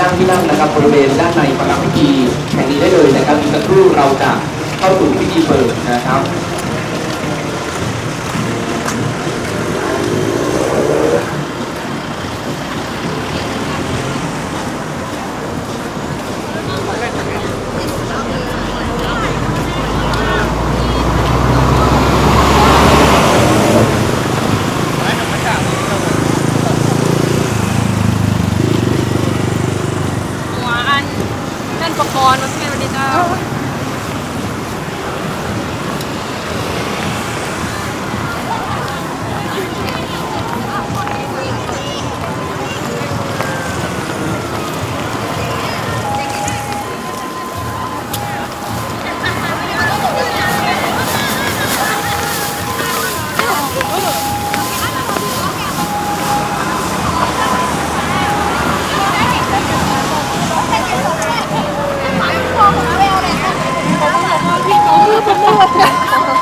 นั่งที่นั่งนะครับบริเวณด้านในประลัพิธีแห่งนี้ได้เลยนะครับอีกสักครู่เราจะเข้าสู่พิธีเปิดนะครับ thật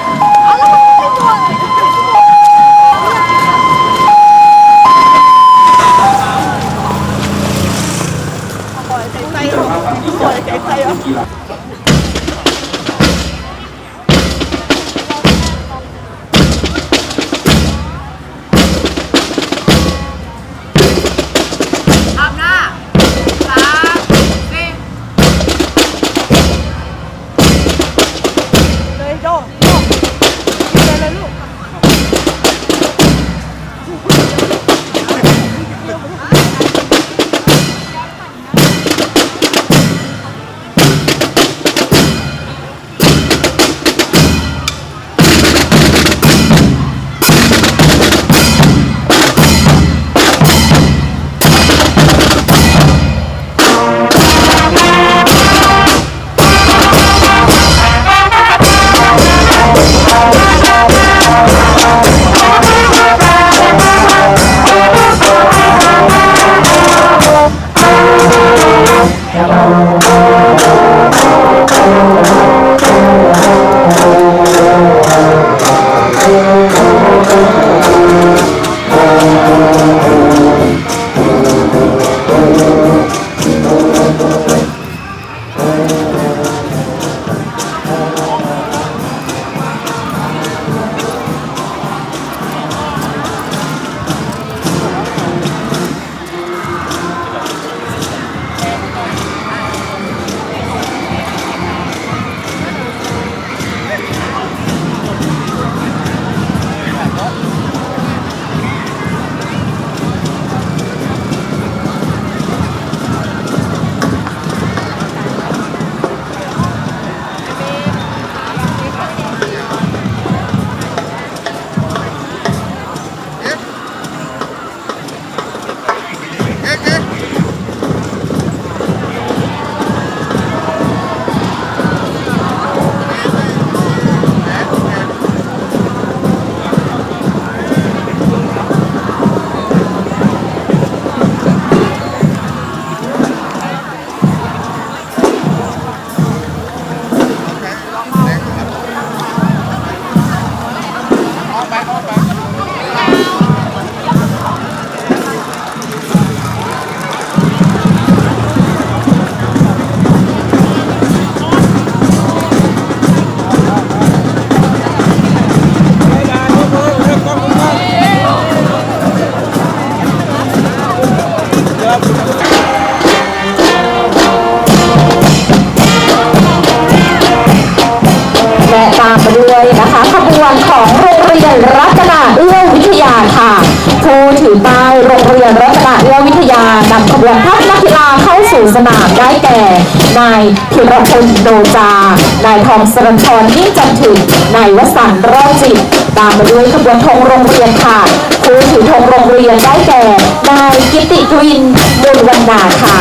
รียนรัตนาเอื้อวิทยานำขบวนทัพนักกีฬาเข้าสู่สนามได้แก่ นายธีรพลโดจา นายทองสรัญชรนิ่งจันถึงนายวสันต์รอดจิต ตามมาด้วยขบวนธงโรงเรียนค่ะผู้ถือธงโรงเรียนได้แก่ นายกิติกวินมูลวรรณาค่ะ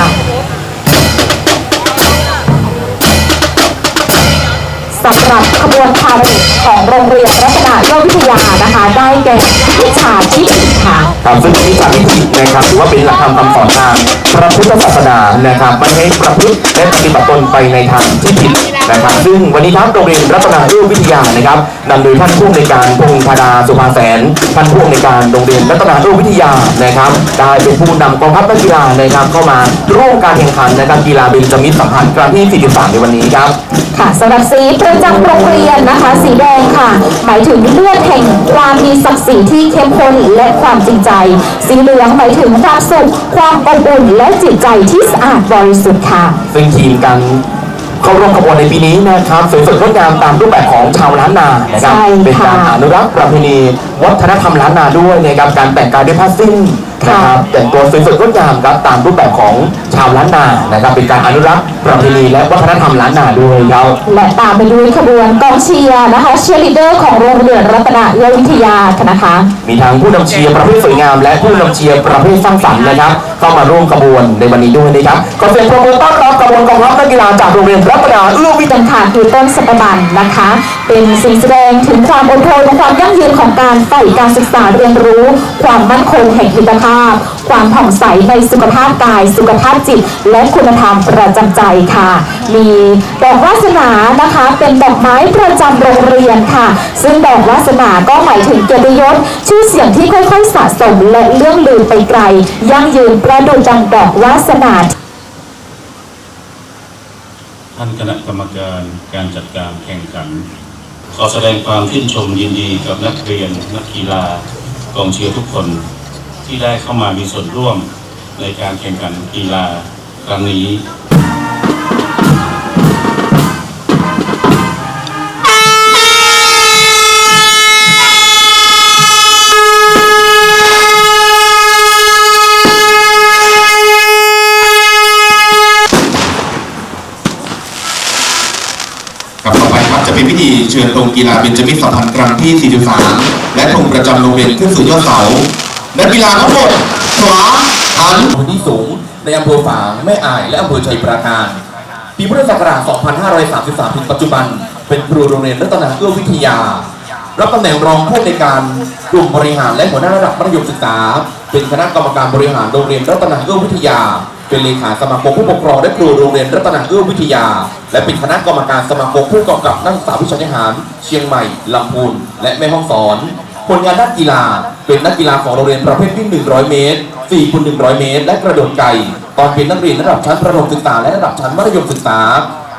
สำหรับขบวนพาเหรด ของโรงเรียนรัตนาเอื้อวิทยานะคะ ได้แก่วิชาชีพค่ะ ครับซึ่งวิชาพิจิตรนะครับถือว่าเป็นหลักธรรมคำสอนทางพระพุทธศาสนานะครับไม่ให้ประพฤติและปฏิบัติตนไปในทางที่ผิดนะครับ ซึ่งวันนี้ครับโรงเรียนรัตนารุ่งวิทยานะครับนำโดยท่านผู้อำนวยการพงษ์ธดาสุภาแสนท่านผู้อำนวยการโรงเรียนรัตนารุ่งวิทยานะครับได้เป็นผู้นำกองทัพนักกีฬานะครับเข้ามาร่วมการแข่งขันนะครับกีฬาเบญจมิตรสัมพันธ์ครั้งที่ 43 ในวันนี้ครับค่ะสำหรับสีประจำโรงเรียนนะคะสีแดงค่ะ หมายถึงเลือดแห่งความมีศักดิ์ศรีที่เข้มข้นและความจริงใจ สีเหลืองหมายถึงความสุข ความอบอุ่นและจิตใจที่สะอาดบริสุทธิ์ค่ะ ซึ่งทีมการเข้าร่วมขบวนในปีนี้นะครับสวยสดงดงามตามรูปแบบของชาวล้านนานะครับ ใช่ค่ะ เป็นการอนุรักษ์ประเพณีวัฒนธรรมล้านนาด้วยนะครับการแต่งกายด้วยผ้าสิ้น นะครับแต่งตัวสวยสดงดงามครับตามรูปแบบของชาวล้านนานะครับ เป็นการอนุรักษ์ประเพณีและวัฒนธรรมล้านนาด้วยครับและตามไปด้วยขบวนกองเชียร์นะคะเชียร์ลีดเดอร์ของโรงเรียนรัตนเอื้อวิทยานะคะ มีทั้งผู้นำเชียร์ประเภทสวยงาม และผู้นำเชียร์ประเภทสร้างสรรค์นะครับเข้ามาร่วมขบวนในวันนี้ด้วยนะครับขอเสียงปรบมือต้อนรับขบวนกองทัพนักกีฬาจากโรงเรียนรัตนาเอื้อวิทยาเป็นค่ะคือต้นสัปบันนะคะ เป็นสิ่งแสดงถึงความอดทนความยั่งยืนของการใฝ่การศึกษาเรียนรู้ ความมั่นคงแห่งคุณภาพ ความผ่องใสในสุขภาพกาย สุขภาพจิต และคุณธรรมประจำใจค่ะ มีดอกวาสนานะคะ เป็นดอกไม้ประจำโรงเรียนค่ะ ซึ่งดอกวาสนาก็หมายถึงเกียรติยศชื่อเสียงที่ค่อยๆสะสมและเลื่องลือไปไกล ยั่งยืนพระดุจดังบอกวาสนาท่านคณะกรรมการการจัดการแข่งขัน ขอแสดงความชื่นชมยินดีกับนักเรียน นักกีฬากองเชียร์ทุกคนที่ได้เข้ามามีส่วนร่วมในการแข่งขันกีฬาครั้งนี้ กีฬาเบญจมิตสัมพันธ์ครั้งที่ 43 และธงประจำโรงเรียนขึ้นสู่ยอดเสานักกีฬาทั้งหมดขวาหันพื้นที่สูง ในอำเภอฝางแม่อาย และอำเภอชัยปราการ ปีพุทธศักราช 2533 ถึงปัจจุบัน เป็นครูโรงเรียนรัตนาเอื้อวิทยา รับตำแหน่งรองผู้ในการกลุ่มบริหารและหัวหน้าระดับมัธยมศึกษา เป็นคณะกรรมการบริหารโรงเรียนรัตนาเอื้อวิทยา เป็นเลขาสมาคมผู้ปกครองและครูโรงเรียนรัตนาเอื้อวิทยา และเป็นคณะกรรมการสมาคมผู้กำกับนักศึกษาวิชาทหาร เชียงใหม่ลำพูนและแม่ฮ่องสอน ผลงานด้านกีฬา เป็นนักกีฬาของโรงเรียนประเภทวิ่ง 100 เมตร4คูณ100 เมตร และกระโดดไกลตอนเป็นนักเรียนระดับชั้นประถมศึกษาและระดับชั้นมัธยมศึกษา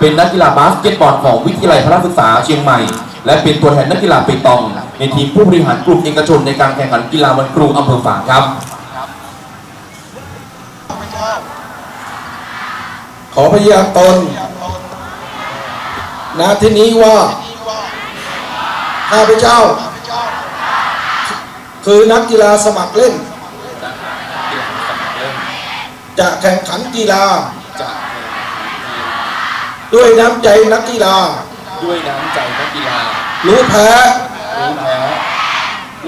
เป็นนักกีฬาบาสเกตบอลของวิทยาลัยพระศึกษาเชียงใหม่ และเป็นตัวแทนนักกีฬาเปตอง ในทีมผู้บริหารกลุ่มเอกชนในการแข่งขันกีฬาวันครูอำเภอฝางครับ ขอพยากรณ์ณที่นี้ว่าข้าพเจ้า คือนักกีฬาสมัครเล่น จะแข่งขันกีฬา ด้วยน้ำใจนักกีฬา ด้วยน้ำใจนักกีฬา รู้แพ้ รู้แพ้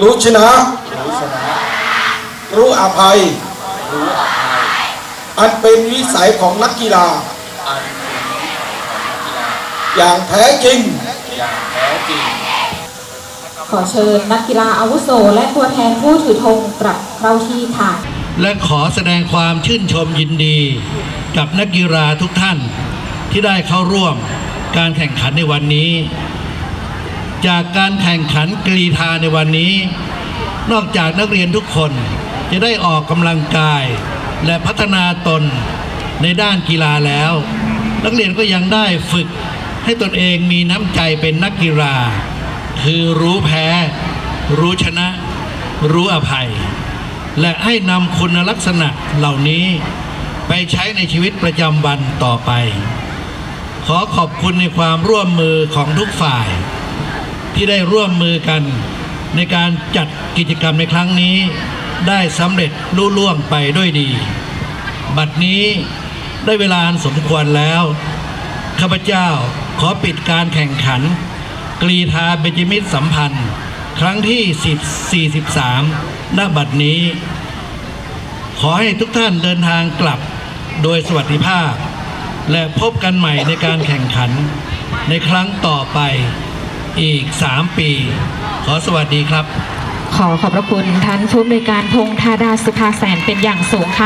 รู้ชนะ รู้ชนะ รู้อภัย รู้อภัย อันเป็นวิสัยของนักกีฬาอันเป็นวิสัยของนักกีฬาอย่างแท้จริงอย่างแท้จริง ขอเชิญนักกีฬาอาวุโสและตัวแทนผู้ถือธงกลับเข้าที่ค่ะ และขอแสดงความชื่นชมยินดี กับนักกีฬาทุกท่านที่ได้เข้าร่วมการแข่งขันในวันนี้ จากการแข่งขันกรีธาในวันนี้ นอกจากนักเรียนทุกคนจะได้ออกกำลังกาย และพัฒนาตนในด้านกีฬาแล้ว นักเรียนก็ยังได้ฝึกให้ตนเองมีน้ำใจเป็นนักกีฬา คือรู้แพ้ รู้ชนะ รู้อภัย และให้นำคุณลักษณะเหล่านี้ไปใช้ในชีวิตประจำวันต่อไป ขอขอบคุณในความร่วมมือของทุกฝ่าย ที่ได้ร่วมมือกันในการจัดกิจกรรมในครั้งนี้ ได้สำเร็จลุล่วงไปด้วยดี บัดนี้ได้เวลาสมควรแล้ว ข้าพเจ้าขอปิดการแข่งขัน กรีธาเบญจมิตสัมพันธ์ ครั้งที่10 43 ณ บัดนี้ ขอให้ทุกท่านเดินทางกลับโดยสวัสดิภาพ และพบกันใหม่ในการแข่งขัน ในครั้งต่อไปอีก 3 ปี ขอสวัสดีครับ ขอขอบพระคุณท่านผู้อำนวยการพงษ์ธาดาสุภาแสนเป็นอย่างสูงค่ะ